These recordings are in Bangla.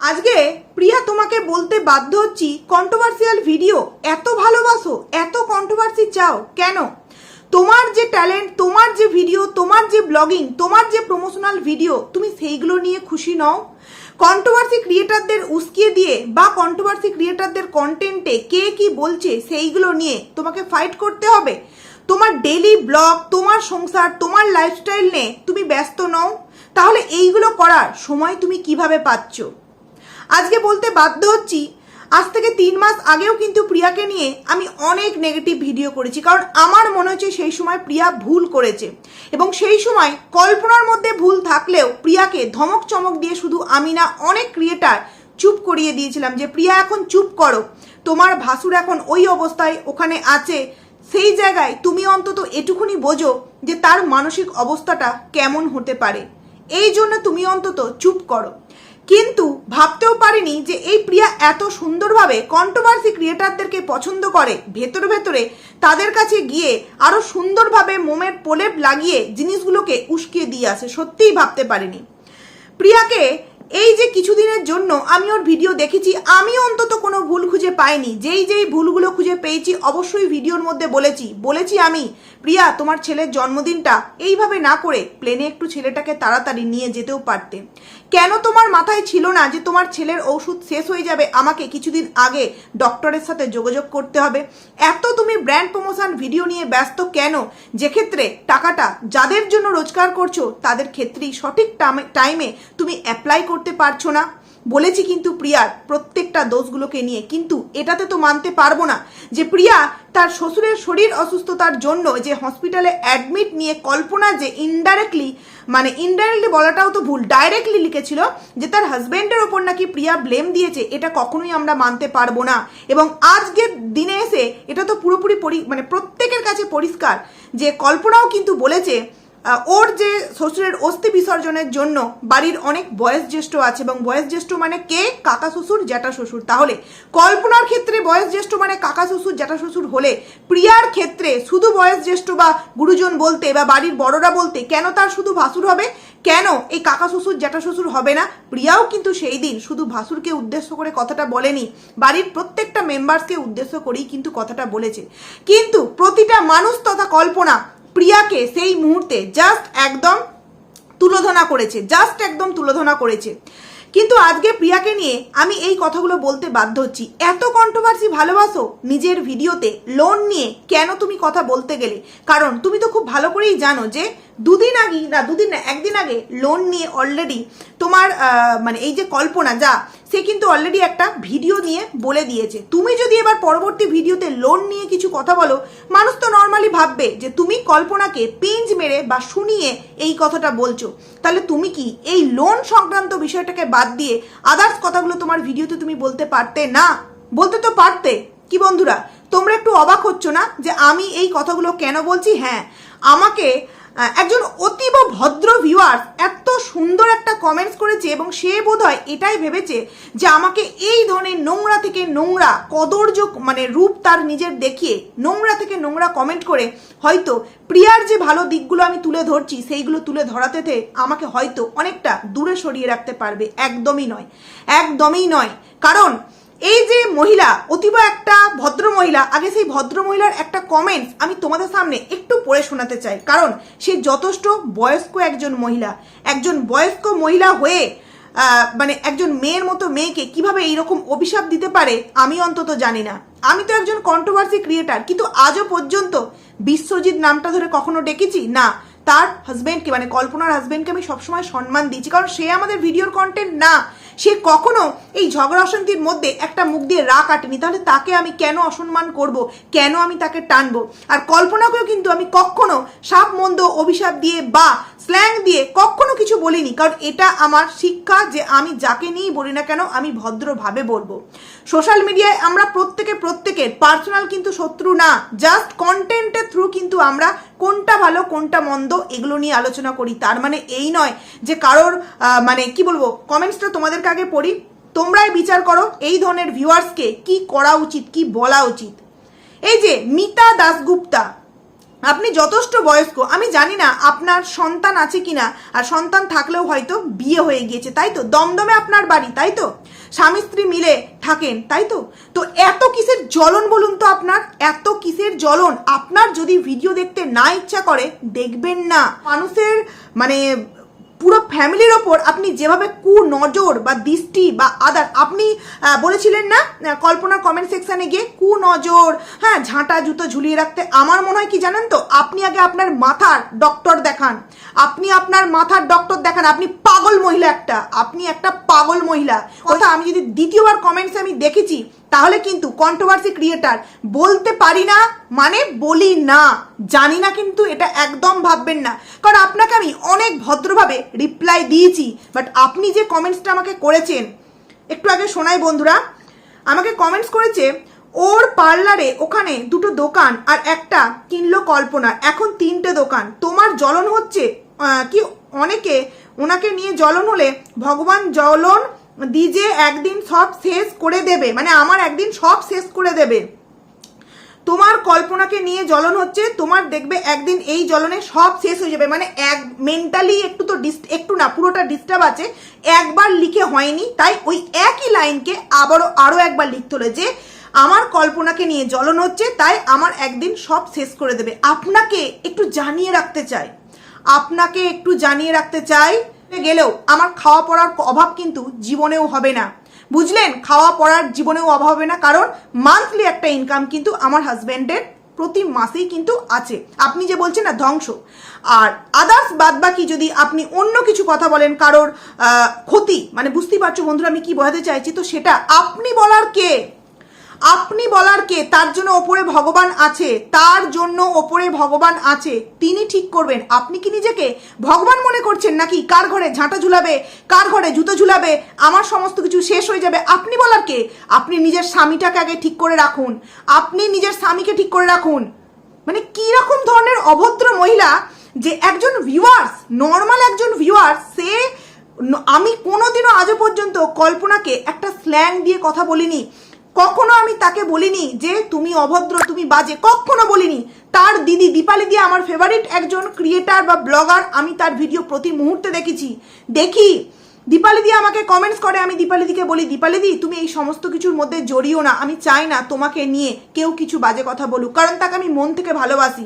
আজকে প্রিয়া তোমাকে বলতে বাধ্য হচ্ছি কন্ট্রোভার্সিয়াল ভিডিও এত ভালোবাসো, এত কন্ট্রোভার্সি চাও, কেন? তোমার যে ট্যালেন্ট তোমার যে ভিডিও তোমার যে ব্লগিং তোমার যে প্রমোশনাল ভিডিও তুমি সেইগুলো নিয়ে খুশি নও? কন্ট্রোভার্সি ক্রিয়েটারদের উস্কিয়ে দিয়ে বা কন্ট্রোভার্সি ক্রিয়েটারদের কন্টেন্টে কে কি বলছে সেইগুলো নিয়ে তোমাকে ফাইট করতে হবে? তোমার ডেলি ব্লগ তোমার সংসার, তোমার লাইফস্টাইল নিয়ে তুমি ব্যস্ত নও? তাহলে এইগুলো করার সময় তুমি কীভাবে পাচ্ছ? আজকে বলতে বাধ্য হচ্ছি, আজ থেকে তিন মাস আগেও কিন্তু প্রিয়াকে নিয়ে আমি অনেক নেগেটিভ ভিডিও করেছি, কারণ আমার মনে হচ্ছে সেই সময় প্রিয়া ভুল করেছে। এবং সেই সময় কল্পনার মধ্যে ভুল থাকলেও প্রিয়াকে ধমক চমক দিয়ে শুধু আমি না, অনেক ক্রিয়েটার চুপ করিয়ে দিয়েছিলাম যে, প্রিয়া, এখন চুপ করো। তোমার ভাসুর এখন ওই অবস্থায় ওখানে আছে। সেই জায়গায় তুমি অন্তত এটুকুনি বোঝো যে তার মানসিক অবস্থাটা কেমন হতে পারে। এই জন্য তুমি অন্তত চুপ করো। কিন্তু ভাবতেও পারিনি যে এই প্রিয়া এত সুন্দরভাবে কন্ট্রোভার্সি ক্রিয়েটারদেরকে পছন্দ করে। ভেতরে ভেতরে তাদের কাছে গিয়ে আরও সুন্দরভাবে মোমের প্রলেপ লাগিয়ে জিনিসগুলোকে উস্কিয়ে দিয়ে আসে। সত্যিই ভাবতে পারিনি। প্রিয়াকে এই যে কিছুদিনের জন্য আমি ওর ভিডিও দেখেছি, আমি অন্তত কোনো ভুল খুঁজে পাইনি। যেই যেই ভুলগুলো খুঁজে পেয়েছি, অবশ্যই ভিডিওর মধ্যে বলেছি। বলেছি আমি প্রিয়া, তোমার ছেলের জন্মদিনটা এইভাবে না করে প্লেনে একটু ছেলেটাকে তাড়াতাড়ি নিয়ে যেতেও পারতে। কেন তোমার মাথায় ছিল না যে তোমার ছেলের ওষুধ শেষ হয়ে যাবে? আমাকে কিছুদিন আগে ডক্টরের সাথে যোগাযোগ করতে হবে। এত তুমি ব্র্যান্ড প্রমোশন ভিডিও নিয়ে ব্যস্ত কেন? যে ক্ষেত্রে টাকাটা যাদের জন্য রোজগার করছ, তাদের ক্ষেত্রেই সঠিক টাইমে তুমি অ্যাপ্লাই করতে পারছ না। বলেছি কিন্তু প্রিয়ার প্রত্যেকটা দোষগুলোকে নিয়ে। কিন্তু এটাতে তো মানতে পারব না যে প্রিয়া তার শ্বশুরের শরীর অসুস্থতার জন্য যে হসপিটালে অ্যাডমিট নিয়ে কল্পনা যে ইনডাইরেক্টলি মানে ইনডাইরেক্টলি বলাটাও তো ভুল ডাইরেক্টলি লিখেছিল যে তার হাজব্যান্ডের ওপর নাকি প্রিয়া ব্লেম দিয়েছে, এটা কখনোই আমরা মানতে পারব না। এবং আজকের দিনে এসে এটা তো পুরোপুরি পরি মানে প্রত্যেকের কাছে পরিষ্কার যে কল্পনাও কিন্তু বলেছে ওর যে শ্বশুরের অস্থি বিসর্জনের জন্য বাড়ির অনেক বয়স জ্যেষ্ঠ আছে এবং বয়স জ্যেষ্ঠ মানে কে? কাকা শ্বশুর, জ্যাঠা শ্বশুর। তাহলে কল্পনার ক্ষেত্রে বয়স জ্যেষ্ঠ মানে কাকা শ্বশুর, জ্যাঠা শ্বশুর হলে প্রিয়ার ক্ষেত্রে শুধু বয়স জ্যেষ্ঠ বা গুরুজন বলতে বা বাড়ির বড়রা বলতে কেন তার শুধু ভাসুর হবে? কেন এই কাকা শ্বশুর, জ্যাঠা শ্বশুর হবে না? প্রিয়াও কিন্তু সেই দিন শুধু ভাসুরকে উদ্দেশ্য করে কথাটা বলেনি। বাড়ির প্রত্যেকটা মেম্বার্সকে উদ্দেশ্য করেই কিন্তু কথাটা বলেছে। কিন্তু প্রতিটা মানুষ তথা কল্পনা প্রিয়াকে সেই মুহূর্তে জাস্ট একদম তুলোধনা করেছে জাস্ট একদম তুলোধনা করেছে। কিন্তু আজকে প্রিয়াকে নিয়ে আমি এই কথাগুলো বলতে বাধ্য হচ্ছি। এত কন্ট্রোভার্সি ভালোবাসো নিজের ভিডিওতে লোন নিয়ে কেন তুমি কথা বলতে গেলে? কারণ তুমি তো খুব ভালো করেই জানো যে দুদিন আগে না, দুদিন না, একদিন আগে লোন নিয়ে অলরেডি তোমার মানে এই যে কল্পনা, যা, সে কিন্তু অলরেডি একটা ভিডিও নিয়ে বলে দিয়েছে। তুমি যদি এবার পরবর্তী ভিডিওতে লোন নিয়ে কিছু কথা বলো, মানুষ তো নর্মালি ভাববে যে তুমি কল্পনাকে পিঞ্জ মেরে বা শুনিয়ে এই কথাটা বলছো। তাহলে তুমি কি এই লোন সংক্রান্ত বিষয়টাকে বাদ দিয়ে আদার্স কথাগুলো তোমার ভিডিওতে তুমি বলতে পারতে না? বলতে তো পারতে। কি বন্ধুরা, তোমরা একটু অবাক হচ্ছ না যে আমি এই কথাগুলো কেন বলছি? হ্যাঁ আমাকে একজন অতীব ভদ্র ভিউয়ার্স এত সুন্দর একটা কমেন্টস করেছে এবং সে বোধহয় এটাই ভেবেছে যে আমাকে এই ধরনের নোংরা থেকে নোংরা কদর্য মানে রূপ তার নিজের দেখিয়ে নোংরা থেকে নোংরা কমেন্ট করে হয়তো প্রিয়ার যে ভালো দিকগুলো আমি তুলে ধরছি, সেইগুলো তুলে ধরাতে আমাকে হয়তো অনেকটা দূরে সরিয়ে রাখতে পারবে। একদমই নয়। একদমই নয়। কারণ এই যে মহিলা, অতীব একটা ভদ্র মহিলা, আগে সেই ভদ্র মহিলার একটা কমেন্টস আমি তোমাদের সামনে একটু পড়ে শোনাতে চাই। কারণ সে যথেষ্ট বয়স্ক একজন মহিলা। একজন বয়স্ক মহিলা হয়ে মানে একজন মেয়ের মতো মেয়েকে কীভাবে এইরকম অভিশাপ দিতে পারে, আমি অন্তত জানি না। আমি তো একজন কন্ট্রোভার্সি ক্রিয়েটার কিন্তু আজও পর্যন্ত বিশ্বজিৎ নামটা ধরে কখনো ডেকেছি? না। তার হাজবেন্ডকে মানে কল্পনার হাজবেন্ডকে আমি সবসময় সম্মান দিয়েছি। কারণ সে আমাদের ভিডিওর কন্টেন্ট না। সে কখনো এই ঝগড়া অশান্তির মধ্যে একটা মুখ দিয়ে রা কাটেনি তাহলে তাকে আমি কেন অসম্মান করব? কেন আমি তাকে টানবো? আর কল্পনাকেও কিন্তু আমি কখনো সাপ, মন্দ, অভিশাপ দিয়ে বা স্ল্যাং দিয়ে কখনো কিছু বলিনি। কারণ এটা আমার শিক্ষা যে আমি যাকে নিয়েই বলি না কেন, আমি ভদ্রভাবে বলব। সোশ্যাল মিডিয়ায় আমরা প্রত্যেকে প্রত্যেকের পার্সোনাল কিন্তু শত্রু না জাস্ট কন্টেন্টের থ্রু কিন্তু আমরা কোনটা ভালো, কোনটা মন্দ এগুলো নিয়ে আলোচনা করি। তার মানে এই নয় যে কারোর মানে কি বলব কমেন্টসটা তোমাদেরকে আগে পড়ি। তোমরাই বিচার করো এই ধরনের ভিউয়ার্সকে কি করা উচিত, কি বলা উচিত। এই যে মিতা দাসগুপ্তা আপনি যথেষ্ট বয়স্ক, আমি জানি না আপনার সন্তান আছে কিনা, আর সন্তান থাকলেও হয়তো বিয়ে হয়ে গিয়েছে, তাই তো? দমদমে আপনার বাড়ি, তাই তো? স্বামী স্ত্রী মিলে থাকেন, তাই তো? তো এত কিসের জ্বলন বলুন তো আপনার? এত কিসের জ্বলন? আপনার যদি ভিডিও দেখতে না ইচ্ছা করে, দেখবেন না। মানুষের মানে পুরো ফ্যামিলির ওপর আপনি যেভাবে কু নজর বা দৃষ্টি বা আদার, আপনি বলেছিলেন না কল্পনার কমেন্ট সেকশানে গিয়ে কু নজর হ্যাঁ ঝাঁটা জুতো ঝুলিয়ে রাখতে। আমার মনে হয় কি জানেন তো? আপনি আগে আপনার মাথার ডক্টর দেখান। আপনি আপনার মাথার ডক্টর দেখান। আপনি পাগল মহিলা একটা। আপনি একটা পাগল মহিলা। কথা আমি যদি দ্বিতীয়বার কমেন্টস আমি দেখেছি, তাহলে কিন্তু কন্ট্রোভার্সি ক্রিয়েটার বলতে পারি না মানে বলি না। জানি না কিন্তু এটা একদম ভাববেন না। কারণ আপনাকে আমি অনেক ভদ্রভাবে রিপ্লাই দিয়েছি বাট আপনি যে কমেন্টসটা আমাকে করেছেন, একটু আগে শোনাই বন্ধুরা, আমাকে কমেন্টস করেছে, ওর পার্লারে ওখানে দুটো দোকান আর একটা কিনলো কল্পনা, এখন তিনটে দোকান। তোমার জ্বলন হচ্ছে কি অনেকে ওনাকে নিয়ে জ্বলন হলে ভগবান জ্বলন দিজে একদিন সব শেষ করে দেবে। মানে আমার একদিন সব শেষ করে দেবে। তোমার কল্পনাকে নিয়ে জ্বলন হচ্ছে, তোমার দেখবে একদিন এই জ্বলনে সব শেষ হয়ে যাবে। মানে এক মেন্টালি একটু তো ডিস একটু না, পুরোটা ডিস্টার্ব আছে। একবার লিখে হয়নি, তাই ওই একই লাইনকে আবারও আরও একবার লিখতে হলো যে, আমার কল্পনাকে নিয়ে জ্বলন হচ্ছে, তাই আমার একদিন সব শেষ করে দেবে। আপনাকে একটু জানিয়ে রাখতে চাই। আপনাকে একটু জানিয়ে রাখতে চাই, গেলেও আমার খাওয়া পড়ার অভাব কিন্তু জীবনেও হবে না। বুঝলেন? খাওয়া পড়ার জীবনেও অভাব হবে না, কারণ মান্থলি একটা ইনকাম কিন্তু আমার হাজব্যান্ডের প্রতি মাসেই কিন্তু আছে। আপনি যে বলছেন না, ধ্বংস। আর আদার্স বাদ বাকি যদি আপনি অন্য কিছু কথা বলেন, কারোর ক্ষতি মানে বুঝতেই পারছ বন্ধুরা, আমি কি বোঝাতে চাইছি? তো সেটা আপনি বলার কে? আপনি বলার কে? তার জন্য ওপরে ভগবান আছে, তার জন্য ওপরে ভগবান আছে। তিনি ঠিক করবেন। আপনি কি নিজেকে ভগবান মনে করছেন নাকি? কার ঘরে ঝাঁটা ঝুলাবে? কার ঘরে জুতো ঝুলাবে? আমার সমস্ত কিছু শেষ হয়ে যাবে। আপনি বলার কে? আপনি নিজের স্বামীটাকে আগে ঠিক করে রাখুন। আপনি নিজের স্বামীকে ঠিক করে রাখুন। মানে কি রকম ধরনের অভদ্র মহিলা যে একজন ভিউয়ার্স নর্মাল একজন ভিউয়ার্স সে আমি কোনোদিনও আজও পর্যন্ত কল্পনাকে একটা স্ল্যাং দিয়ে কথা বলিনি। কখনো আমি তাকে বলিনি যে তুমি অভদ্র, তুমি বাজে, কখনো বলিনি। তার দিদি দীপালি দিয়ে আমার ফেভারিট একজন ক্রিয়েটার বা ব্লগার আমি তার ভিডিও প্রতি মুহূর্তে দেখেছি। দেখি, দীপালি দি আমাকে কমেন্টস করে, আমি দীপালি দিকে বলি, দীপালি দি, তুমি এই সমস্ত কিছুর মধ্যে জড়িও না, আমি চাই না তোমাকে নিয়ে কেউ কিছু বাজে কথা বলুক, কারণ তাকে আমি মন থেকে ভালোবাসি।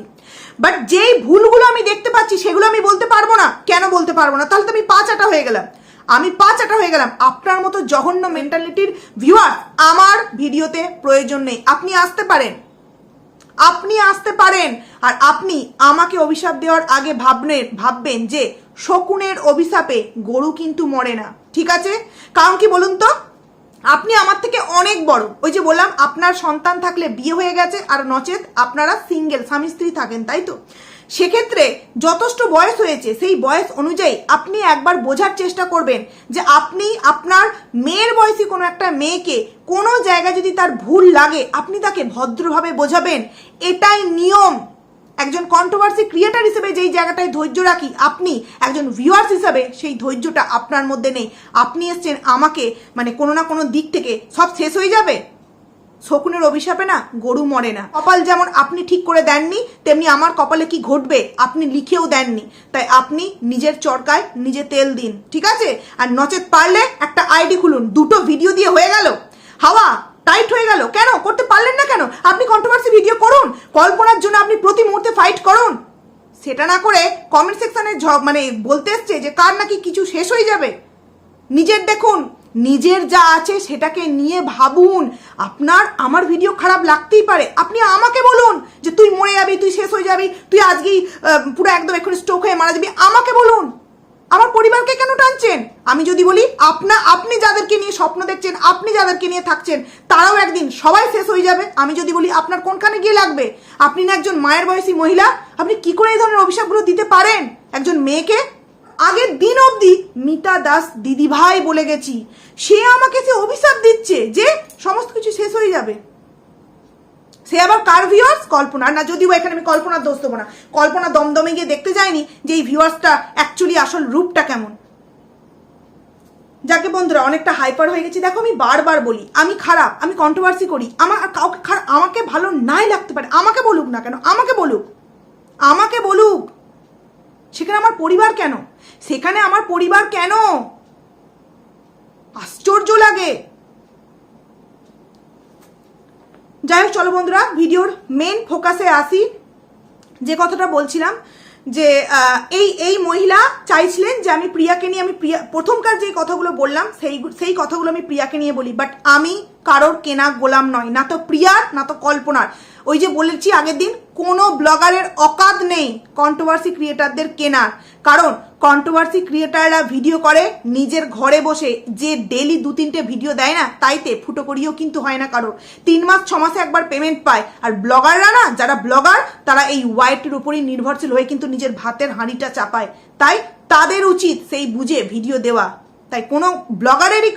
বাট যেই ভুলগুলো আমি দেখতে পাচ্ছি, সেগুলো আমি বলতে পারব না। কেন বলতে পারব না? তাহলে তো আমি পাঁচ আটা হয়ে গেলাম। আমি পাঁচ আটা হয়ে গেলাম। আপনার মতো জঘন্য মেন্টালিটির ভিউয়ার আমার ভিডিওতে প্রয়োজন নেই। আপনি আসতে পারেন। আপনি আসতে পারেন। আর আপনি আমাকে অভিশাপ দেওয়ার আগে ভাববেন ভাববেন যে শকুনের অভিশাপে গরু কিন্তু মরে না। ঠিক আছে? কারণ কি বলুন তো? আপনি আমার থেকে অনেক বড়। ওই যে বললাম, আপনার সন্তান থাকলে বিয়ে হয়ে গেছে আর নচেত আপনারা সিঙ্গেল স্বামী স্ত্রী থাকেন, তাই তো? সেক্ষেত্রে যথেষ্ট বয়স হয়েছে, সেই বয়স অনুযায়ী আপনি একবার বোঝার চেষ্টা করবেন যে আপনি, আপনার মেয়ের বয়সী কোনো একটা মেয়েকে কোনো জায়গায় যদি তার ভুল লাগে, আপনি তাকে ভদ্রভাবে বোঝাবেন। এটাই নিয়ম। একজন কন্ট্রোভার্সি ক্রিয়েটার হিসেবে যেই জায়গাটায় ধৈর্য রাখি, আপনি একজন ভিউয়ার্স হিসেবে সেই ধৈর্যটা আপনার মধ্যে নেই। আপনি এসছেন আমাকে মানে কোনো না কোনো দিক থেকে সব শেষ হয়ে যাবে। শকুনের অভিশাপে না গরু মরে না। কপাল যেমন আপনি ঠিক করে দেননি, তেমনি আমার কপালে কি ঘটবে আপনি লিখেও দেননি। তাই আপনি নিজের চরকায় নিজে তেল দিন, ঠিক আছে? আর নচেত পারলে একটা আইডি খুলুন, দুটো ভিডিও দিয়ে হয়ে গেল। হাওয়া, টাইট হয়ে গেল। কেন? করতে পারলেন না কেন? আপনি কন্ট্রোভার্সি ভিডিও করুন, কল্পনার জন্য আপনি প্রতি মুহূর্তে ফাইট করুন। সেটা না করে কমেন্ট সেকশনে মানে বলতে এসছে যে কার নাকি কিছু শেষ হয়ে যাবে। নিজের দেখুন নিজের যা আছে সেটাকে নিয়ে ভাবুন। আপনার, আমার ভিডিও খারাপ লাগতেই পারে। আপনি আমাকে বলুন যে তুই মরে যাবি, তুই শেষ হয়ে যাবি, তুই আজকেই পুরো একদম এখন স্ট্রোক হয়ে মারা যাবি। আমাকে বলুন। আমার পরিবারকে কেন টানছেন? আমি যদি বলি, আপনা, আপনি যাদেরকে নিয়ে স্বপ্ন দেখছেন, আপনি যাদেরকে নিয়ে থাকছেন, তারাও একদিন সবাই শেষ হয়ে যাবে। আমি যদি বলি, আপনার কোনখানে গিয়ে লাগবে? আপনি না একজন মায়ের বয়সী মহিলা, আপনি কি করে এই ধরনের অভিশাপগুলো দিতে পারেন? একজন মেয়েকে আগের দিন অবধি মিতা দাস দিদিভাই বলে গেছি। সে আমাকে সে অভিশাপ দিচ্ছে যে সমস্ত কিছু শেষ হয়ে যাবে। সে আবার কার ভিউয়ার্স কল্পনা না, যদিও এখানে আমি কল্পনার দোষ দেবো না। কল্পনা দমদমে গিয়ে দেখতে যায়নি যে এই ভিউয়ার্সটা অ্যাকচুয়ালি আসল রূপটা কেমন। যাকে বন্ধুরা, অনেকটা হাইপার হয়ে গেছি। দেখো, আমি বারবার বলি, আমি খারাপ, আমি কন্ট্রোভার্সি করি। আমার কাউকে খারাপ আমাকে ভালো নাই লাগতে পারে। আমাকে বলুক না কেন? আমাকে বলুক। আমাকে বলুক। সেখানে আমার পরিবার কেন? সেখানে আমার পরিবার কেন? আশ্চর্য লাগে। যাই হোক, চলো বন্ধুরা, ভিডিওর মেন ফোকাসে আসি। যে কথাটা বলছিলাম যে এই এই মহিলা চাইছিলেন যে আমি প্রিয়াকে নিয়ে, আমি প্রিয়া, প্রথমকার যে কথাগুলো বললাম, সেই সেই কথাগুলো আমি প্রিয়াকে নিয়ে বলি। বাট আমি কারোর কেনা গোলাম নয়, না তো প্রিয়ার, না তো কল্পনার। ওই যে বলেছি আগের দিন, কোনো ব্লগারের অকাত নেই কন্ট্রোভার্সি ক্রিয়েটারদের কেনার। কারণ কন্ট্রোভার্সি ক্রিয়েটাররা ভিডিও করে, নিজের ঘরে বসে, যে ডেলি দু তিনটে ভিডিও দেয় না, তাইতে ফুটো করিও কিন্তু হয় না কারোর। তিন মাস, ছ মাসে একবার পেমেন্ট পায়। আর ব্লগাররা না, যারা ব্লগার, তারা এই ওয়াইটের উপরই নির্ভরশীল হয়ে কিন্তু নিজের ভাতের হাঁড়িটা চাপায়। তাই তাদের উচিত সেই বুঝে ভিডিও দেওয়া। তাই কোনো ব্লগারেরই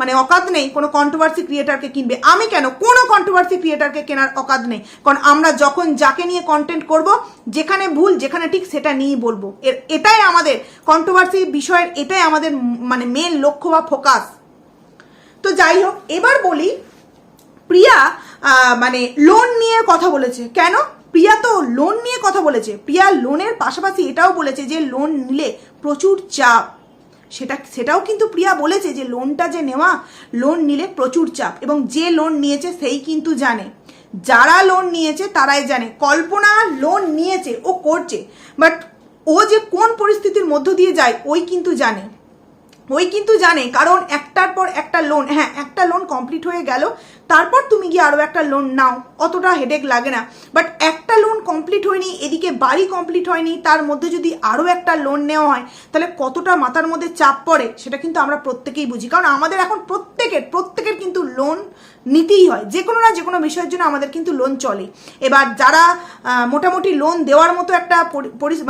মানে অকাত নেই কোনো কন্ট্রোভার্সি ক্রিয়েটারকে কিনবে। আমি কেন? কোনো কন্ট্রোভার্সি ক্রিয়েটারকে কেনার অকাত নেই। কারণ আমরা যখন যাকে নিয়ে কন্টেন্ট করব, যেখানে ভুল, যেখানে ঠিক, সেটা নিয়েই বলব। এর, এটাই আমাদের কন্ট্রোভার্সি বিষয়ের, এটাই আমাদের মানে মেন লক্ষ্য বা ফোকাস তো যাই হোক, এবার বলি, প্রিয়া মানে লোন নিয়ে কথা বলেছে। কেন? প্রিয়া তো লোন নিয়ে কথা বলেছে। প্রিয়া লোনের পাশাপাশি এটাও বলেছে যে লোন নিলে প্রচুর চাপ। সেটা, সেটাও কিন্তু প্রিয়া বলেছে যে লোনটা যে নেওয়া লোন নিলে প্রচুর চাপ এবং যে লোন নিয়েছে সেই কিন্তু জানে। যারা লোন নিয়েছে তারাই জানে। কল্পনা লোন নিয়েছে, ও করছে। বাট ও যে কোন পরিস্থিতির মধ্য দিয়ে যায়, ওই কিন্তু জানে। ওই কিন্তু জানে, কারণ একটার পর একটা লোন হ্যাঁ একটা লোন কমপ্লিট হয়ে গেল, তারপর তুমি গিয়ে আরও একটা লোন নাও, অতটা হেডেক লাগে না। বাট একটা লোন কমপ্লিট হয়নি, এদিকে বাড়ি কমপ্লিট হয়নি, তার মধ্যে যদি আরও একটা লোন নেওয়া হয়, তাহলে কতটা মাথার মধ্যে চাপ পড়ে, সেটা কিন্তু আমরা প্রত্যেকেই বুঝি। কারণ আমাদের এখন প্রত্যেকের প্রত্যেকের কিন্তু লোন নিতেই হয়, যে কোনো না যে কোনো বিষয়ের জন্য আমাদের কিন্তু লোন চলে। এবার যারা মোটামুটি লোন দেওয়ার মতো একটা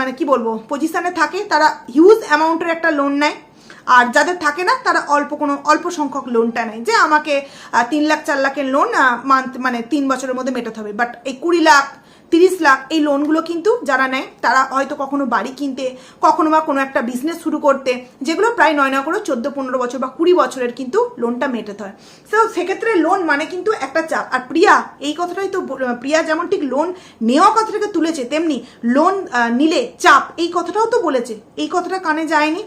মানে কি বলব পজিশনে থাকে, তারা হিউজ অ্যামাউন্টের একটা লোন নেয়। আর যাদের থাকে না, তারা অল্প কোনো, অল্প সংখ্যক লোনটা নেয়। যে আমাকে তিন লাখ, চার লাখের লোন মান্থ মানে তিন বছরের মধ্যে মেটাতে হবে। বাট এই কুড়ি লাখ, তিরিশ লাখ এই লোনগুলো কিন্তু যারা নেয়, তারা হয়তো কখনো বাড়ি কিনতে, কখনো বা কোনো একটা বিজনেস শুরু করতে, যেগুলো প্রায় নয় নয় করে চোদ্দ, পনেরো বছর বা কুড়ি বছরের কিন্তু লোনটা মেটাতে হয়। তো সেক্ষেত্রে লোন মানে কিন্তু একটা চাপ। আর প্রিয়া, এই কথাটাই তো প্রিয়া যেমন ঠিক লোন নেওয়া কথাটাকে তুলেছে, তেমনি লোন নিলে চাপ, এই কথাটাও তো বলেছে। এই কথাটা কানে যায়নি।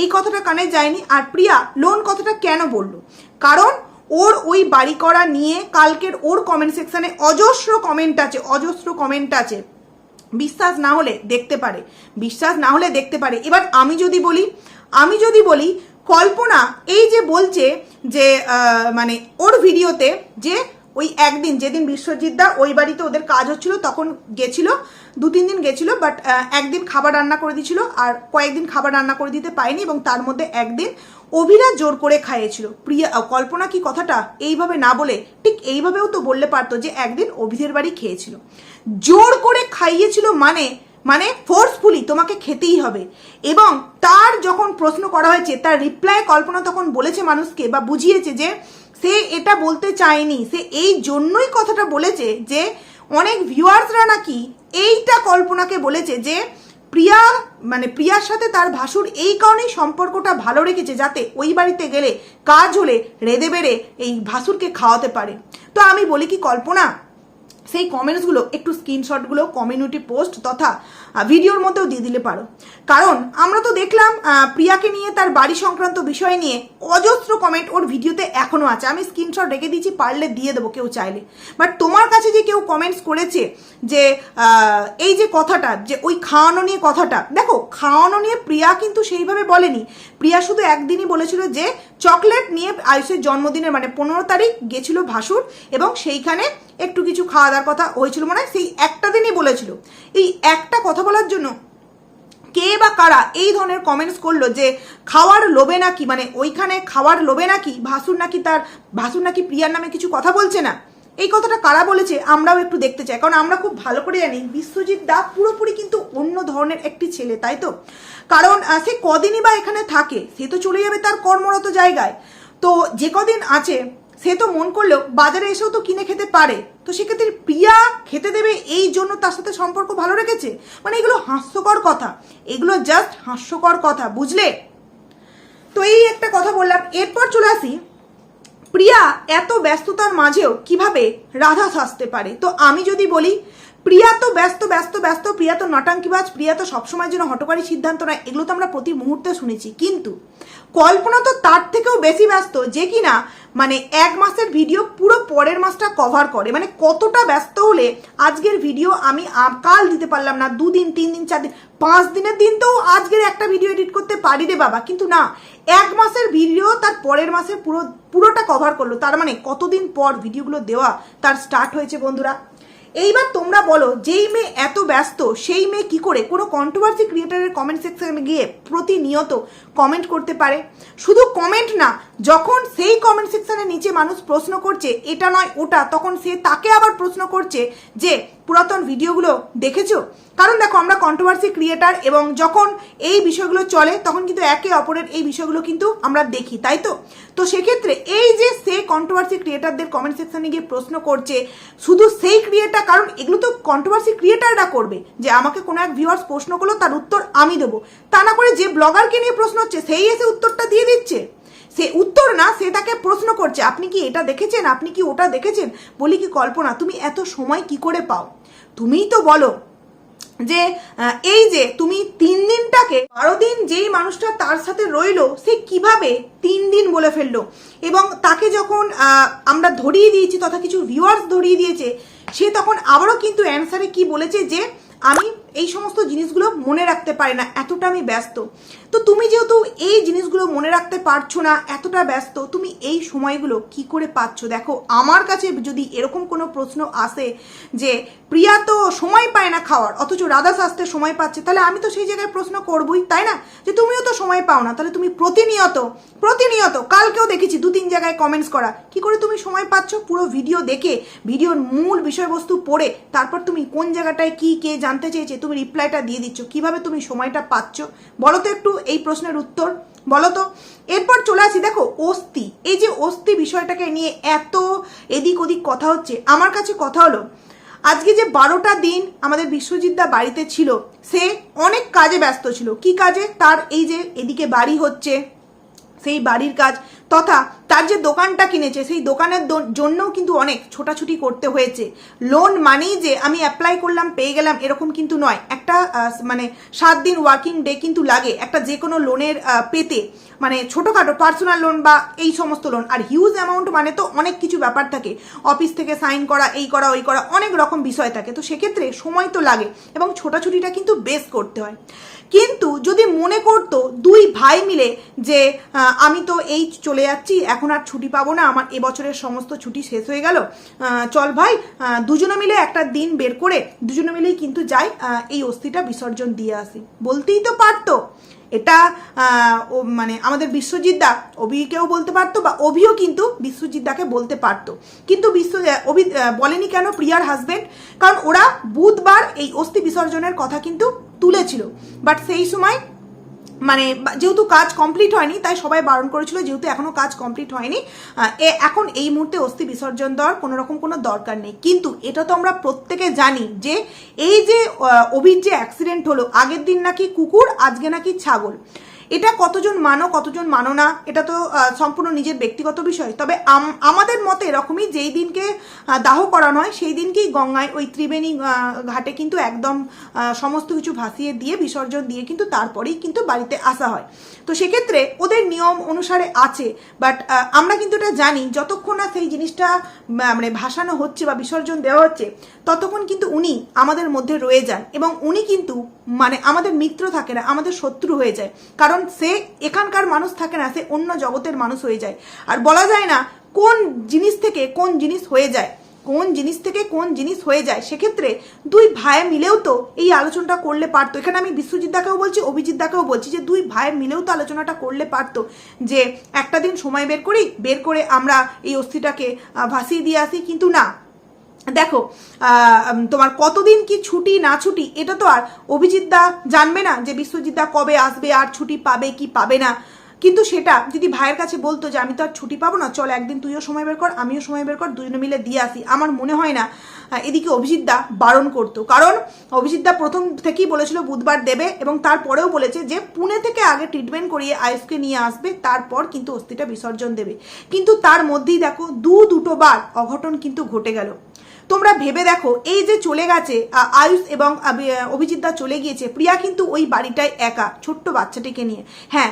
এই কথাটা কানে যায়নি। আর প্রিয়া লোন কথাটা কেন বলল? কারণ ওর ওই বাড়ি করা নিয়ে কালকের ওর কমেন্ট সেকশনে অজস্র কমেন্ট আছে, অজস্র কমেন্ট আছে। বিশ্বাস না হলে দেখতে পারে, বিশ্বাস না হলে দেখতে পারে। এবার আমি যদি বলি, আমি যদি বলি, কল্পনা এই যে বলছে যে মানে ওর ভিডিওতে যে ওই একদিন, যেদিন বিশ্বজিৎ দা ওই বাড়িতে ওদের কাজ হচ্ছিল, তখন গেছিল, দু তিন দিন গেছিল বাট একদিন খাবার রান্না করে দিয়েছিল, আর কয়েকদিন খাবার রান্না করে দিতে পারেনি, এবং তার মধ্যে একদিন অভিরা জোর করে খাইয়েছিল। প্রিয়া কল্পনা কি কথাটা এইভাবে না বলে, ঠিক এইভাবেও তো বললে পারতো যে একদিন অভিদের বাড়ি খেয়েছিল। জোর করে খাইয়েছিল মানে মানে ফোর্সফুলি তোমাকে খেতেই হবে। এবং তার যখন প্রশ্ন করা হয়েছে, তার রিপ্লাই কল্পনা তখন বলেছে মানুষকে বা বুঝিয়েছে যে সে এটা বলতে চায়নি। সে এই জন্যই কথাটা বলেছে যে, অনেক ভিউয়ার্সরা নাকি এইটা কল্পনাকে বলেছে যে, প্রিয়া মানে প্রিয়ার সাথে তার ভাসুর এই কারণেই সম্পর্কটা ভালো রেখেছে যাতে ওই বাড়িতে গেলে কাজ হলে রেদে বেড়ে এই ভাসুরকে খাওয়াতে পারে। তো আমি বলি কি, কল্পনা, সেই কমেন্টসগুলো একটু স্ক্রিনশটগুলো কমিউনিটি পোস্ট তথা ভিডিওর মধ্যেও দিয়ে দিলে পারো। কারণ আমরা তো দেখলাম প্রিয়াকে নিয়ে তার বাড়ি সংক্রান্ত বিষয় নিয়ে অজস্র কমেন্ট ওর ভিডিওতে এখনও আছে। আমি স্ক্রিনশট রেখে দিয়েছি, পারলে দিয়ে দেবো কেউ চাইলে। বাট তোমার কাছে যে কেউ কমেন্টস করেছে যে এই যে কথাটা, যে ওই খাওয়ানো নিয়ে কথাটা, দেখো, খাওয়ানো নিয়ে প্রিয়া কিন্তু সেইভাবে বলেনি। প্রিয়া শুধু একদিনই বলেছিল যে চকলেট নিয়ে আয়ুষের জন্মদিনের মানে পনেরো তারিখ গেছিল ভাসুর এবং সেইখানে একটু কিছু খাওয়া দাওয়ার কথা হয়েছিল মনে হয়। সেই একটা দিনই বলেছিল। এই একটা কথা বলার জন্য কে বা কারা এই ধরনের কমেন্টস করল যে খাওয়ার লোভে নাকি মানে ওইখানে খাওয়ার লোভে নাকি ভাসুর নাকি তার, ভাসুর নাকি প্রিয়ার নামে কিছু কথা বলছে না? এই কথাটা কারা বলেছে আমরাও একটু দেখতে চাই। কারণ আমরা খুব ভালো করে জানি বিশ্বজিৎ দা পুরোপুরি কিন্তু অন্য ধরনের একটি ছেলে, তাই তো? কারণ সে কদিনই বা এখানে থাকে, সে তো চলে যাবে তার কর্মরত জায়গায়। তো যে কদিন আছে, সে তো মন করলেও বাজারে এসেও তো কিনে খেতে পারে। তো সেক্ষেত্রে প্রিয়া খেতে দেবে এই জন্য তার সাথে সম্পর্ক ভালো রেখেছে? মানে এগুলো হাস্যকর কথা। এগুলো জাস্ট হাস্যকর কথা, বুঝলে? তো এই একটা কথা বললাম। এরপর চলে আসি প্রিয়া এত ব্যস্ততার মাঝেও কীভাবে রাধা সাজতে পারে? তো আমি যদি বলি প্রিয়া তো ব্যস্ত ব্যস্ত ব্যস্ত, প্রিয়া তো নটাঙ্কিবাজ প্রিয়া তো সবসময়ের জন্য হটকারী সিদ্ধান্ত নেয়, এগুলো তো আমরা প্রতি মুহূর্তে শুনেছি। কিন্তু কল্পনা তো তার থেকেও বেশি ব্যস্ত যে কিনা মানে এক মাসের ভিডিও পুরো পরের মাসটা কভার করে। মানে কতটা ব্যস্ত হলে আজকের ভিডিও আমি কাল দিতে পারলাম না, দুদিন, তিন দিন, চার দিন, পাঁচ দিনের দিন তো আজকের একটা ভিডিও এডিট করতে পারি রে বাবা। কিন্তু না, এক মাসের ভিডিও তার পরের মাসে পুরো পুরোটা কভার করল। তার মানে কতদিন পর ভিডিওগুলো দেওয়া তার স্টার্ট হয়েছে বন্ধুরা? এইবার তোমরা বলো, যেই মেয়ে এত ব্যস্ত, সেই মেয়ে কি করে? কোনো কন্ট্রোভার্সি ক্রিয়েটারের কমেন্ট সেকশনে গিয়ে প্রতিনিয়ত কমেন্ট করতে পারে। শুধু কমেন্ট না, যখন সেই কমেন্ট সেকশনের নিচে মানুষ প্রশ্ন করছে, এটা নয়, ওটা, তখন সে তাকে আবার প্রশ্ন করছে যে, পুরাতন ভিডিওগুলো দেখেছ? কারণ দেখো, আমরা কন্ট্রোভার্সি ক্রিয়েটার এবং যখন এই বিষয়গুলো চলে, তখন কিন্তু একে অপরের এই বিষয়গুলো কিন্তু আমরা দেখি, তাই তো? তো সেক্ষেত্রে এই যে সে কন্ট্রোভার্সি ক্রিয়েটারদের কমেন্ট সেকশনে গিয়ে প্রশ্ন করছে, শুধু সেই ক্রিয়েটার কারণ এগুলো তো কন্ট্রোভার্সি ক্রিয়েটাররা করবে। যে আমাকে কোনো এক ভিউয়ার্স প্রশ্ন করল, তার উত্তর আমি দেবো। তা না করে যে ব্লগারকে নিয়ে প্রশ্ন হচ্ছে, সেই এসে উত্তরটা দিয়ে দিচ্ছে। সে উত্তর না, সে তাকে প্রশ্ন করছে, আপনি কি এটা দেখেছেন? আপনি কি ওটা দেখেছেন? বলি কি, কল্পনা, তুমি এত সময় কি করে পাও? তুমিই তো বলো যে এই যে, তুমি তিন দিনটাকে, বারো দিন যেই মানুষটা তার সাথে রইল, সে কীভাবে তিন দিন বলে ফেলল? এবং তাকে যখন আমরা ধরিয়ে দিয়েছি, তথা কিছু ভিউয়ার্স ধরিয়ে দিয়েছে, সে তখন আবারও কিন্তু অ্যান্সারে কি বলেছে যে, আমি এই সমস্ত জিনিসগুলো মনে রাখতে পারে না, এতটা আমি ব্যস্ত। তো তুমি যেহেতু এই জিনিসগুলো মনে রাখতে পারছ না, এতটা ব্যস্ত, তুমি এই সময়গুলো কি করে পাচ্ছ? দেখো, আমার কাছে যদি এরকম কোনো প্রশ্ন আসে যে, প্রিয়া তো সময় পায় না খাওয়ার, অথচ রাধাস আসতে সময় পাচ্ছে তাহলে আমি তো সেই জায়গায় প্রশ্ন করবই, তাই না? যে, তুমিও তো সময় পাও না, তাহলে তুমি প্রতিনিয়ত প্রতিনিয়ত, কালকেও দেখেছি দু তিন জায়গায় কমেন্টস করা। কি করে তুমি সময় পাচ্ছ? পুরো ভিডিও দেখে ভিডিওর মূল বিষয়বস্তু পড়ে, তারপর তুমি কোন জায়গাটায় কি, কে জানতে চেয়েছে তুমি রিপ্লাইটা দিয়ে দিচ্ছ, কীভাবে তুমি সময়টা পাচ্ছ? বলো তো একটু এই প্রশ্নের উত্তর, বলো তো। এরপর চলে আসি, দেখো, অস্থি। এই যে অস্থি বিষয়টাকে নিয়ে এত এদিক ওদিক কথা হচ্ছে, আমার কাছে কথা হলো, আজকে যে বারোটা দিন আমাদের বিশ্বজিৎদা বাড়িতে ছিল, সে অনেক কাজে ব্যস্ত ছিল। কি কাজে? তার এই যে এদিকে বাড়ি হচ্ছে। সেই বাড়ির কাজ তথা তার যে দোকানটা কিনেছে, সেই দোকানের জন্যও কিন্তু অনেক ছোটাছুটি করতে হয়েছে। লোন মানেই যে আমি অ্যাপ্লাই করলাম, পেয়ে গেলাম, এরকম কিন্তু নয়। একটা মানে সাত দিন ওয়ার্কিং ডে কিন্তু লাগে একটা যে কোনো লোনের পেতে। মানে ছোটোখাটো পার্সোনাল লোন বা এই সমস্ত লোন আর হিউজ অ্যামাউন্ট মানে তো অনেক কিছু ব্যাপার থাকে। অফিস থেকে সাইন করা, এই করা, ওই করা, অনেক রকম বিষয় থাকে। তো সেক্ষেত্রে সময় তো লাগে এবং ছোটাছুটিটা কিন্তু বেশ করতে হয়। কিন্তু যদি মনে করতো দুই ভাই মিলে যে আমি তো এই চলে যাচ্ছি, এখন আর ছুটি পাবো না, আমার এবছরের সমস্ত ছুটি শেষ হয়ে গেল চল ভাই দুজনে মিলে একটা দিন বের করে দুজনে মিলেই কিন্তু যাই এই অস্থিটা বিসর্জন দিয়ে আসি। বলতেই তো পারতো। এটা মানে আমাদের বিশ্বজিৎ দা, অভিকেও বলতে পারতো বা অভিও কিন্তু বিশ্বজিৎ দাকে বলতে পারতো। কিন্তু বিশ্ব অভি বলেনি কেন প্রিয়ার হাজবেন্ড কারণ ওরা বুধবার এই অস্থি বিসর্জনের কথা কিন্তু তুলেছিল। বাট সেই সময় মানে যেহেতু কাজ কমপ্লিট হয়নি, তাই সবাই বারণ করেছিল, যেহেতু এখনও কাজ কমপ্লিট হয়নি এখন এই মুহূর্তে অস্থি বিসর্জন দেওয়ার কোনো রকম কোনো দরকার নেই। কিন্তু এটা তো আমরা প্রত্যেকে জানি যে, এই যে অভির যে অ্যাক্সিডেন্ট হলো, আগের দিন নাকি কুকুর, আজকে নাকি ছাগল। এটা কতজন মানো কতজন মানো না, এটা তো সম্পূর্ণ নিজের ব্যক্তিগত বিষয়। তবে আম- আমাদের মতে এরকমই যেই দিনকে দাহ করানো হয়, সেই দিনকেই গঙ্গায়, ওই ত্রিবেণী ঘাটে কিন্তু একদম সমস্ত কিছু ভাসিয়ে দিয়ে, বিসর্জন দিয়ে কিন্তু তারপরেই কিন্তু বাড়িতে আসা হয়। তো সেক্ষেত্রে ওদের নিয়ম অনুসারে আছে, বাট আমরা কিন্তু এটা জানি, যতক্ষণ না সেই জিনিসটা মানে ভাসানো হচ্ছে বা বিসর্জন দেওয়া হচ্ছে, ততক্ষণ কিন্তু উনি আমাদের মধ্যে রয়ে যান। এবং উনি কিন্তু মানে আমাদের মিত্র থাকে না, আমাদের শত্রু হয়ে যায়। কারণ সে এখানকার মানুষ থাকে না, সে অন্য জগতের মানুষ হয়ে যায়। আর বলা যায় না কোন জিনিস থেকে কোন জিনিস হয়ে যায়। কোন জিনিস থেকে কোন জিনিস হয়ে যায়। সেক্ষেত্রে দুই ভাই মিলেও তো এই আলোচনাটা করলে পারতো। এখানে আমি বিশ্বজিৎ দাকেও বলছি, অভিজিৎ দাকেও বলছি যে দুই ভাই মিলেও তো আলোচনাটা করলে পারতো। যে একটা দিন সময় বের করি, বের করে আমরা এই অস্থিটাকে ভাসিয়ে দিয়ে আসি। কিন্তু না দেখো তোমার কতদিন কি ছুটি, না ছুটি, এটা তো আর অভিজিৎ দা জানবে না যে বিশ্বজিৎ দা কবে আসবে, আর ছুটি পাবে কি পাবে না। কিন্তু সেটা যদি ভাইয়ের কাছে বলতো যে আমি তো আর ছুটি পাবো না, চল একদিন তুইও সময় বের কর, আমিও সময় বের কর, দুজনে মিলে দিয়ে আসি। আমার মনে হয় না এদিকে অভিজিৎ দা বারণ করতো। কারণ অভিজিৎ দা প্রথম থেকেই বলেছিল বুধবার দেবে এবং তারপরেও বলেছে যে পুনে থেকে আগে ট্রিটমেন্ট করিয়ে আয়ুষকে নিয়ে আসবে, তারপর কিন্তু অস্থিটা বিসর্জন দেবে। কিন্তু তার মধ্যেই দেখো দু দুটো বার অঘটন কিন্তু ঘটে গেল। তোমরা ভেবে দেখো, এই যে চলে গেছে আয়ুষ এবং অভিজিৎদা চলে গিয়েছে, প্রিয়া কিন্তু ওই বাড়িটায় একা, ছোট্ট বাচ্চাটিকে নিয়ে। হ্যাঁ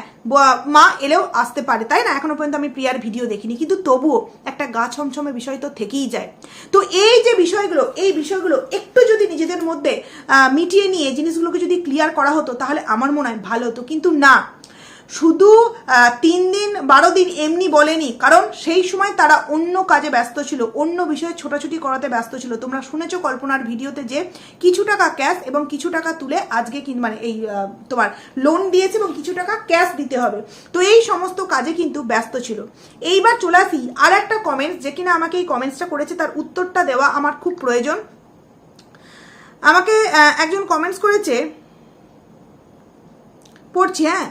মা এলেও আসতে পারে, তাই না? এখনও পর্যন্ত আমি প্রিয়ার ভিডিও দেখিনি, কিন্তু তবুও একটা গা ছমছমে বিষয় তো থেকেই যায়। তো এই যে বিষয়গুলো, এই বিষয়গুলো একটু যদি নিজেদের মধ্যে মিটিয়ে নিয়ে, জিনিসগুলোকে যদি ক্লিয়ার করা হতো, তাহলে আমার মনে হয় ভালো হতো, কিন্তু না। শুধু তিন দিন, বারো দিন এমনি বলেনি, কারণ সেই সময় তারা অন্য কাজে ব্যস্ত ছিল, অন্য বিষয়ে ছোটাছুটি করাতে ব্যস্ত ছিল। তোমরা শুনেছো কল্পনার ভিডিওতে যে কিছু টাকা ক্যাশ এবং কিছু টাকা তুলে আজকে কিন মানে এই তোমার লোন দিয়েছে এবং কিছু টাকা ক্যাশ দিতে হবে। তো এই সমস্ত কাজে কিন্তু ব্যস্ত ছিল। এইবার চলে আসি আর একটা কমেন্টস যে কিনা আমাকে এই কমেন্টসটা করেছে, তার উত্তরটা দেওয়া আমার খুব প্রয়োজন। আমাকে একজন কমেন্টস করেছে, পড়ছি হ্যাঁ?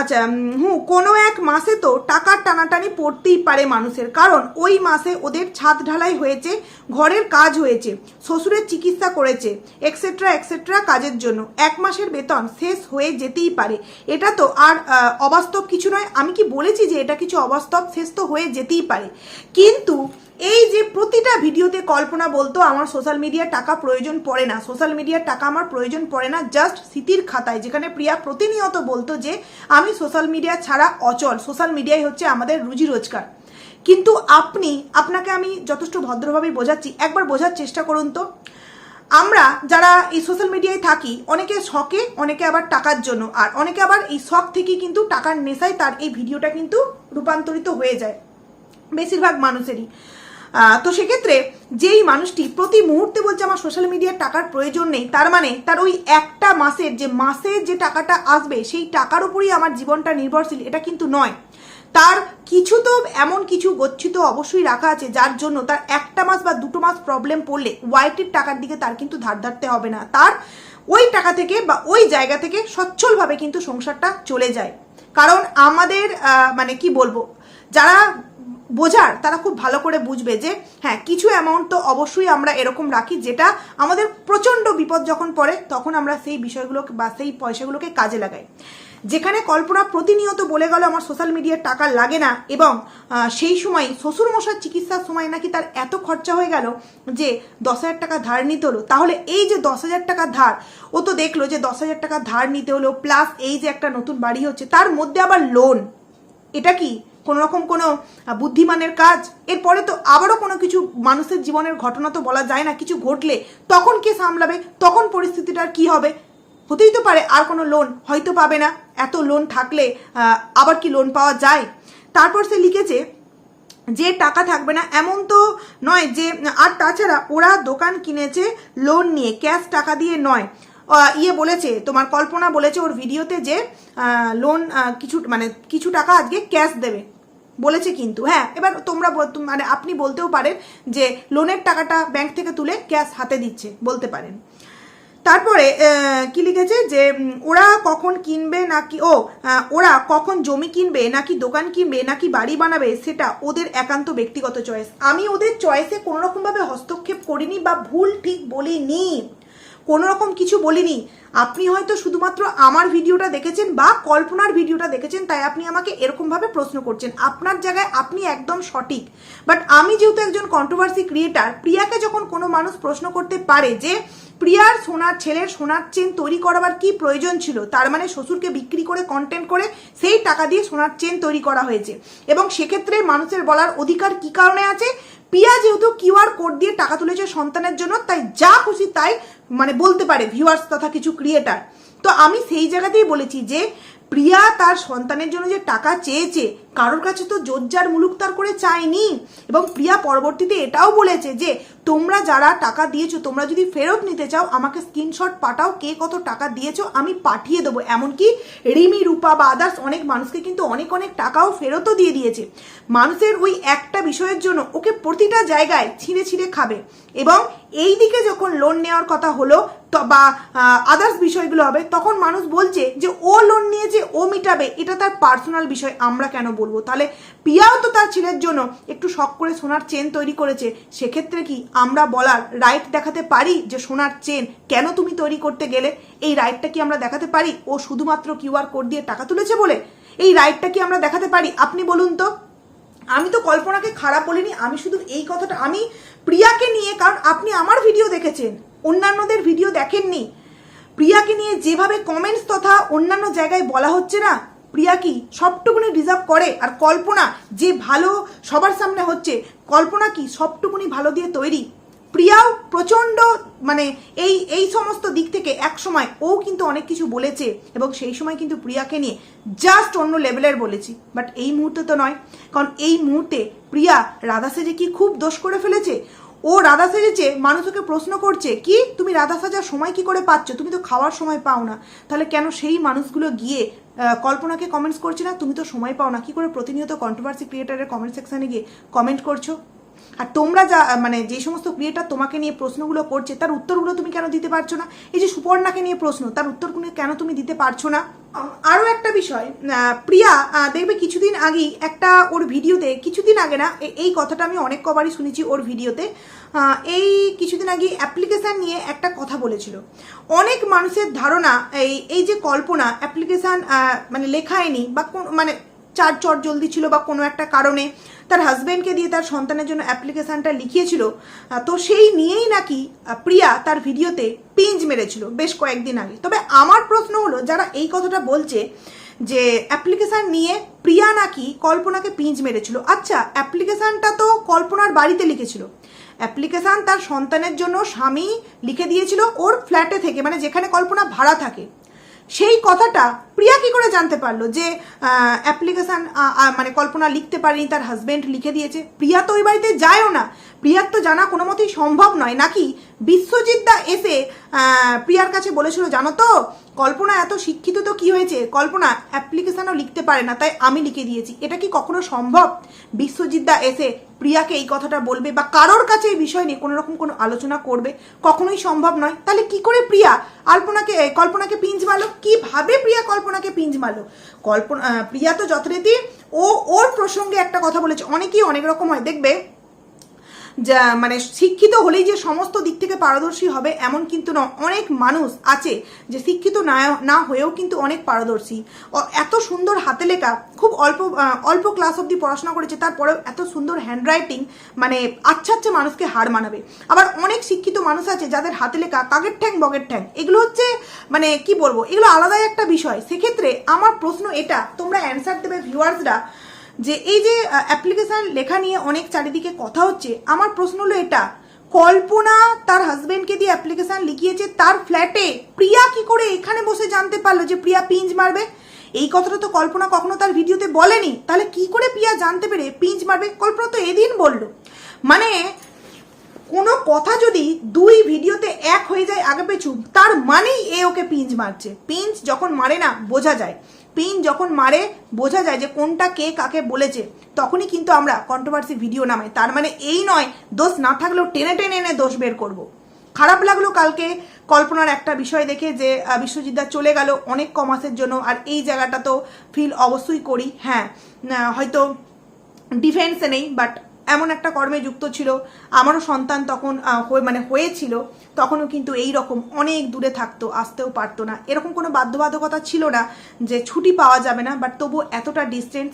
আচ্ছা হুম কোনো এক মাসে তো টাকার টানাটানি পড়তেই পারে মানুষের। কারণ ওই মাসে ওদের ছাদ ঢালাই হয়েছে, ঘরের কাজ হয়েছে, শ্বশুরের চিকিৎসা করেছে এক্সেট্রা এক্সেট্রা কাজের জন্য। এক মাসের বেতন শেষ হয়ে যেতেই পারে। এটা তো আর অবাস্তব কিছু নয়। আমি কি বলেছি যে এটা কিছু অবাস্তব? শেষ তো হয়ে যেতেই পারে। কিন্তু এই যে প্রতিটা ভিডিওতে কল্পনা বলতো, আমার সোশ্যাল মিডিয়ার টাকা প্রয়োজন পড়ে না। সোশ্যাল মিডিয়ার টাকা আমার প্রয়োজন পড়ে না জাস্ট স্মৃতির খাতায়। যেখানে প্রিয়া প্রতিনিয়ত বলতো যে, আমি সোশ্যাল মিডিয়া ছাড়া অচল। সোশ্যাল মিডিয়াই হচ্ছে আমাদের রুজি রোজগার। কিন্তু আপনি, আপনাকে আমি যথেষ্ট ভদ্রভাবে বোঝাচ্ছি। একবার বোঝার চেষ্টা করুন তো। আমরা যারা এই সোশ্যাল মিডিয়ায় থাকি, অনেকে শখে, অনেকে আবার টাকার জন্য। আর অনেকে আবার এই শখ থেকেই কিন্তু টাকার নেশায় তার এই ভিডিওটা কিন্তু রূপান্তরিত হয়ে যায়। বেশিরভাগ মানুষেরই। তো সেক্ষেত্রে যেই মানুষটি প্রতি মুহূর্তে বলছে আমার সোশ্যাল মিডিয়ার টাকার প্রয়োজন নেই, তার মানে তার ওই একটা মাসের যে মাসের যে টাকাটা আসবে, সেই টাকার উপরই আমার জীবনটা নির্ভরশীল, এটা কিন্তু নয়। তার কিছু তো এমন কিছু গচ্ছিত অবশ্যই রাখা আছে, যার জন্য তার একটা মাস বা দুটো মাস প্রবলেম পড়লে ওয়াইটির টাকার দিকে তার কিন্তু ধার ধারতে হবে না। তার ওই টাকা থেকে বা ওই জায়গা থেকে সচ্ছলভাবে কিন্তু সংসারটা চলে যায়। কারণ আমাদের মানে কি বলব, যারা বোঝার, তারা খুব ভালো করে বুঝবে যে হ্যাঁ কিছু অ্যামাউন্ট তো অবশ্যই আমরা এরকম রাখি যেটা আমাদের প্রচণ্ড বিপদ যখন পড়ে, তখন আমরা সেই বিষয়গুলোকে বা সেই পয়সাগুলোকে কাজে লাগাই। যেখানে কল্পনা প্রতিনিয়ত বলে গেল আমার সোশ্যাল মিডিয়ার টাকা লাগে না এবং সেই সময় শ্বশুরমশার চিকিৎসার সময় নাকি তার এত খরচা হয়ে গেল যে দশ হাজার টাকা ধার নিতে হলো। তাহলে এই যে দশ হাজার টাকা ধার, ও তো দেখল যে দশ হাজার টাকা ধার নিতে হলো প্লাস এই যে একটা নতুন বাড়ি হচ্ছে, তার মধ্যে আবার লোন এটা কি? কোনো রকম কোনো বুদ্ধিমানের কাজ, এরপরে তো আবারও কোনো কিছু মানুষের জীবনের ঘটনা তো বলা যায় না, কিছু ঘটলে তখন কে সামলাবে, তখন পরিস্থিতিটার কি হবে? হতেই তো পারে আর কোনো লোন হয়তো পাবে না, এত লোন থাকলে আবার কি লোন পাওয়া যায়? তারপর সে লিখেছে যে টাকা থাকবে না, এমন তো নয় যে, আর তাছাড়া ওরা দোকান কিনেছে লোন নিয়ে ক্যাশ টাকা দিয়ে নয়। ইয়ে বলেছে, তোমার কল্পনা বলেছে ওর ভিডিওতে যে লোন কিছু মানে কিছু টাকা আজকে ক্যাশ দেবে। বলেছে কিন্তু হ্যাঁ এবার তোমরা মানে আপনি বলতেও পারেন যে লোনের টাকাটা ব্যাংক থেকে তুলে ক্যাশ হাতে দিচ্ছে, বলতে পারেন। তারপরে কি লিখেছে যে ওরা কখন কিনবে নাকি, ও ওরা কখন জমি কিনবে, নাকি দোকান কিনবে, নাকি বাড়ি বানাবে, সেটা ওদের একান্ত ব্যক্তিগত চয়েস আমি ওদের চয়েসে কোনো রকমভাবে হস্তক্ষেপ করিনি বা ভুল ঠিক বলিনি। কোনো রকম কিছু বলিনি। আপনি হয়তো শুধুমাত্র আমার ভিডিওটা দেখেছেন বা কল্পনার ভিডিওটা দেখেছেন, তাই আপনি আমাকে এরকমভাবে প্রশ্ন করছেন। আপনার জায়গায় আপনি একদম সঠিক। বাট আমি যেহেতু একজন কন্ট্রোভার্সি ক্রিয়েটার প্রিয়াকে যখন কোনো মানুষ প্রশ্ন করতে পারে যে, প্রিয়ার সোনার ছেলের সোনার চেন তৈরি করাবার কি প্রয়োজন ছিল? তার মানে শ্বশুরকে বিক্রি করে কন্টেন্ট করে সেই টাকা দিয়ে সোনার চেন তৈরি করা হয়েছে। এবং সেক্ষেত্রে মানুষের বলার অধিকার কি কারণে আছে? পিয়া যেহেতু কিউআর কোড দিয়ে টাকা তুলেছে সন্তানের জন্য, তাই যা খুশি তাই মানে বলতে পারে ভিউয়ার্স তথা কিছু ক্রিয়েটার তো আমি সেই জায়গাতেই বলেছি যে, প্রিয়া তার সন্তানের জন্য যে টাকা চেয়েছে কারোর কাছে তো জোজ্জার মুলুক তার করে চায়নি। এবং প্রিয়া পরবর্তীতে এটাও বলেছে যে, তোমরা যারা টাকা দিয়েছ, তোমরা যদি ফেরত নিতে চাও, আমাকে স্ক্রিনশট পাঠাও কে কত টাকা দিয়েছ, আমি পাঠিয়ে দেবো। এমনকি রিমি, রূপা বা আদার্স অনেক মানুষকে কিন্তু অনেক অনেক টাকাও ফেরতও দিয়ে দিয়েছে। মানুষের ওই একটা বিষয়ের জন্য ওকে প্রতিটা জায়গায় ছিঁড়ে ছিঁড়ে খাবে। এবং এই দিকে যখন লোন নেওয়ার কথা হলো বা আদার্স বিষয়গুলো হবে, তখন মানুষ বলছে যে, ও লোন নিয়েছে, ও মিটাবে, এটা তার পার্সোনাল বিষয়, আমরা কেন বলব? তাহলে পিয়াও তো তার ছেলের জন্য একটু শখ করে সোনার চেন তৈরি করেছে। সেক্ষেত্রে কি আমরা বলার রাইট দেখাতে পারি যে সোনার চেন কেন তুমি তৈরি করতে গেলে? এই রাইটটা কি আমরা দেখাতে পারি? ও শুধুমাত্র কিউআর কোড দিয়ে টাকা তুলেছে বলে? এই রাইটটা কি আমরা দেখাতে পারি? আপনি বলুন তো। আমি তো কল্পনাকে খারাপ বলিনি, আমি শুধু এই কথাটা, আমি প্রিয়াকে নিয়ে, কারণ আপনি আমার ভিডিও দেখেছেন, অন্যান্যদের ভিডিও দেখেননি। প্রিয়াকে নিয়ে যেভাবে কমেন্টস তথা অন্যান্য জায়গায় বলা হচ্ছে না প্রিয়া কি সবটুকুনি ডিজার্ভ করে? আর কল্পনা, যে ভালো সবার সামনে হচ্ছে, কল্পনা কি সবটুকুনি ভালো দিয়ে তৈরি? প্রিয়াও প্রচণ্ড মানে এই এই সমস্ত দিক থেকে এক সময় ও কিন্তু অনেক কিছু বলেছে, এবং সেই সময় কিন্তু প্রিয়াকে নিয়ে জাস্ট অন্য লেভেলের বলেছি। বাট এই মুহূর্তে তো নয়, কারণ এই মুহূর্তে প্রিয়া রাধা সেজে কি খুব দোষ করে ফেলেছে? ও রাধা সেজেছে মানুষ ওকে প্রশ্ন করছে, কি? তুমি রাধা সাজার সময় কি করে পাচ্ছ? তুমি তো খাওয়ার সময় পাও না। তাহলে কেন সেই মানুষগুলো গিয়ে কল্পনাকে কমেন্টস করছি না, তুমি তো সময় পাও না। কি করে প্রতিনিয়ত কন্ট্রোভার্সি ক্রিয়েটারের কমেন্ট সেকশানে গিয়ে কমেন্ট করছ? আর তোমরা যা মানে যে সমস্ত ক্রিয়েটার তোমাকে নিয়ে প্রশ্নগুলো করছে, তার উত্তরগুলো তুমি কেন দিতে পারছ না? এই যে সুপর্ণাকে নিয়ে প্রশ্ন, তার উত্তরগুলো কেন তুমি দিতে পারছ না? আরও একটা বিষয় প্রিয়া দেখবে কিছুদিন আগেই একটা ওর ভিডিওতে, কিছুদিন আগে না এই কথাটা আমি অনেক কবারই শুনেছি ওর ভিডিওতে এই কিছুদিন আগে অ্যাপ্লিকেশান নিয়ে একটা কথা বলেছিল। অনেক মানুষের ধারণা, এই এই যে কল্পনা, অ্যাপ্লিকেশান মানে লেখায়নি বা কোন মানে চার চট জলদি ছিল বা কোনো একটা কারণে তার হাজব্যান্ডকে দিয়ে তার সন্তানের জন্য অ্যাপ্লিকেশানটা লিখিয়েছিল। তো সেই নিয়েই নাকি প্রিয়া তার ভিডিওতে পিঞ্জ মেরেছিল বেশ কয়েকদিন আগে। তবে আমার প্রশ্ন হলো, যারা এই কথাটা বলছে যে অ্যাপ্লিকেশান নিয়ে প্রিয়া নাকি কল্পনাকে পিঞ্জ মেরেছিল। আচ্ছা অ্যাপ্লিকেশানটা তো কল্পনার বাড়িতে লিখেছিল। অ্যাপ্লিকেশান তার সন্তানের জন্য স্বামী লিখে দিয়েছিল ওর ফ্ল্যাটে থেকে মানে যেখানে কল্পনা ভাড়া থাকে। সেই কথাটা প্রিয়া কি করে জানতে পারল যে অ্যাপ্লিকেশান মানে কল্পনা লিখতে পারেনি, তার হাজব্যান্ড লিখে দিয়েছে। প্রিয়া তো ওই বাড়িতে যায়ও না। প্রিয়ার তো জানা কোনো মতেই সম্ভব নয়। নাকি বিশ্বজিৎ দা এসে প্রিয়ার কাছে বলেছিল, জানো তো, কল্পনা এত শিক্ষিত তো কি হয়েছে? কল্পনা অ্যাপ্লিকেশনও লিখতে পারে না, তাই আমি লিখে দিয়েছি। এটা কি কখনো সম্ভব? বিশ্বজিৎ দা এসে প্রিয়াকে এই কথাটা বলবে বা কারোর কাছে এই বিষয় নিয়ে কোনো রকম কোনো আলোচনা করবে, কখনোই সম্ভব নয়। তাহলে কি করে প্রিয়া আলপনাকে কল্পনাকে পিঞ্জ মারলো? কীভাবে প্রিয়া কল্পনাকে পিঞ্জ মারলো? কল্পনা প্রিয়া তো যথারীতি ও ওর প্রসঙ্গে একটা কথা বলেছে। অনেকেই অনেক রকম হয়। দেখবে যা মানে শিক্ষিত হলেই যে সমস্ত দিক থেকে পারদর্শী হবে, এমন কিন্তু না অনেক মানুষ আছে যে শিক্ষিত না না হয়েও কিন্তু অনেক পারদর্শী। এত সুন্দর হাতে লেখা, খুব অল্প অল্প ক্লাস অবধি পড়াশোনা করেছে, তারপরেও এত সুন্দর হ্যান্ডরাইটিং মানে আচ্ছা আচ্ছা মানুষকে হার মানাবে। আবার অনেক শিক্ষিত মানুষ আছে যাদের হাতে লেখা কাগের ঠ্যাং বগের ঠ্যাং, এগুলো হচ্ছে মানে কি বলব, এগুলো আলাদাই একটা বিষয়। সেক্ষেত্রে আমার প্রশ্ন এটা, তোমরা অ্যান্সার দেবে ভিউয়ার্সরা যে এই যে অ্যাপ্লিকেশন লেখা নিয়ে অনেক চারিদিকে কথা হচ্ছে, আমার প্রশ্ন হলো এটা। কল্পনা তার হাজবেন্ডকে দিয়ে অ্যাপ্লিকেশন লিখিয়েছে, তার ফ্ল্যাটে প্রিয়া কি করে এখানে বসে জানতে পারল যে প্রিয়া পিঞ্জ মারবে? এই কথাটা তো কল্পনা কখনো তার ভিডিওতে বলেনি। তাহলে কি করে প্রিয়া জানতে পেরে পিঞ্জ মারবে? কল্পনা তো এদিন বলল। মানে কোনো কথা যদি দুই ভিডিওতে এক হয়ে যায় আগে পেছু, তার মানেই এ ওকে পিঞ্চ মারছে। পিঞ্চ যখন মারে না, বোঝা যায়। পিন যখন মারে বোঝা যায় যে কোনটা কে কাকে বলেছে। তখনই কিন্তু আমরা কন্ট্রোভার্সি ভিডিও নামাই। তার মানে এই নয় দোষ না থাকলেও টেনে টেনে এনে দোষ বের করব। খারাপ লাগল কালকে কল্পনার একটা বিষয় দেখে যে আহ, বিশ্বজিৎ দা চলে গেল অনেক কমাসের জন্য আর এই জায়গাটা তো ফিল অবশ্যই করি হ্যাঁ। হয়তো ডিফেন্সে নেই বাট এমন একটা কর্মে যুক্ত ছিল, আমারও সন্তান তখন মানে হয়েছিল, তখনও কিন্তু এই রকম অনেক দূরে থাকতো, আসতেও পারতো না। এরকম কোনো বাধ্যবাধকতা ছিল না যে ছুটি পাওয়া যাবে না, বাট তবু এতটা ডিস্টেন্স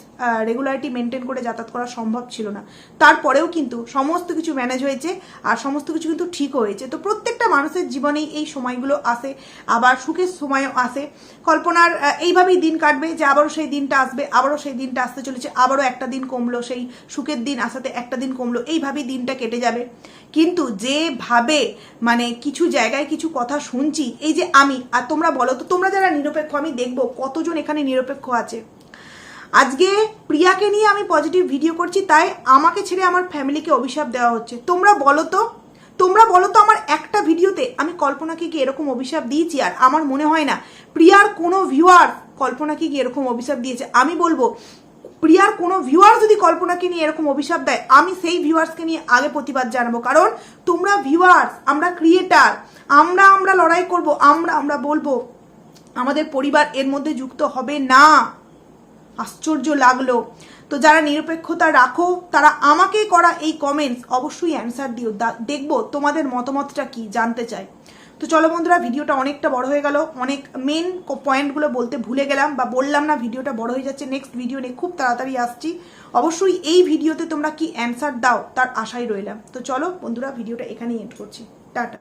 রেগুলারিটি মেনটেন করে যাতায়াত করা সম্ভব ছিল না। তারপরেও কিন্তু সমস্ত কিছু ম্যানেজ হয়েছে আর সমস্ত কিছু কিন্তু ঠিক হয়েছে। তো প্রত্যেকটা মানুষের জীবনেই এই সময়গুলো আসে, আবার সুখের সময়ও আসে। কল্পনার এইভাবেই দিন কাটবে যে আবারও সেই দিনটা আসবে, আবারও সেই দিনটা আসতে চলেছে, আবারও একটা দিন কমলো, সেই সুখের দিন আসাতে একটা দিন কমলো, এইভাবেই দিনটা কেটে যাবে। কিন্তু যেভাবে মানে কিছু জায়গায় কিছু কথা শুনছি, এই যে আমি, আর তোমরা বলো তো, তোমরা যারা নিরপেক্ষ, আমি দেখব কতজন এখানে নিরপেক্ষ আছে। আজকে প্রিয়াকে নিয়ে আমি পজিটিভ ভিডিও করছি, তাই আমাকে ছেড়ে আমার ফ্যামিলিকে অভিশাপ দেওয়া হচ্ছে। তোমরা বলো তো, তোমরা বলো তো আমার একটা ভিডিওতে আমি কল্পনাকে কি এরকম অভিশাপ দিয়েছি? আর আমার মনে হয় না, প্রিয়ার কোনো ভিউয়ার কল্পনাকে কি এরকম অভিশাপ দিয়েছে? আমি বলব প্রিয়ার কোনো ভিউয়ার যদি কল্পনাকে নিয়ে এরকম অভিশাপ দেয়, আমি সেই ভিউয়ার্সকে নিয়ে আগে প্রতিবাদ জানাব। কারণ তোমরা ভিউয়ার্স আমরা ক্রিয়েটার আমরা আমরা লড়াই করব, আমরা আমরা বলব, আমাদের পরিবার এর মধ্যে যুক্ত হবে না। আশ্চর্য লাগল। তো যারা নিরপেক্ষতা রাখো, তারা আমাকে করা এই কমেন্টস অবশ্যই অ্যান্সার দিও। দেখব তোমাদের মতামতটা কি, জানতে চাই। তো চলো বন্ধুরা, ভিডিওটা অনেকটা বড় হয়ে গেল। অনেক মেন পয়েন্টগুলো বলতে ভুলে গেলাম বা বললাম না, ভিডিওটা বড় হয়ে যাচ্ছে। নেক্সট ভিডিও নিয়ে খুব তাড়াতাড়ি আসছি। অবশ্যই এই ভিডিওতে তোমরা কি অ্যান্সার দাও, তার আশাই রইলাম। তো চলো বন্ধুরা, ভিডিওটা এখানেই এন্ড করছি। টাটা।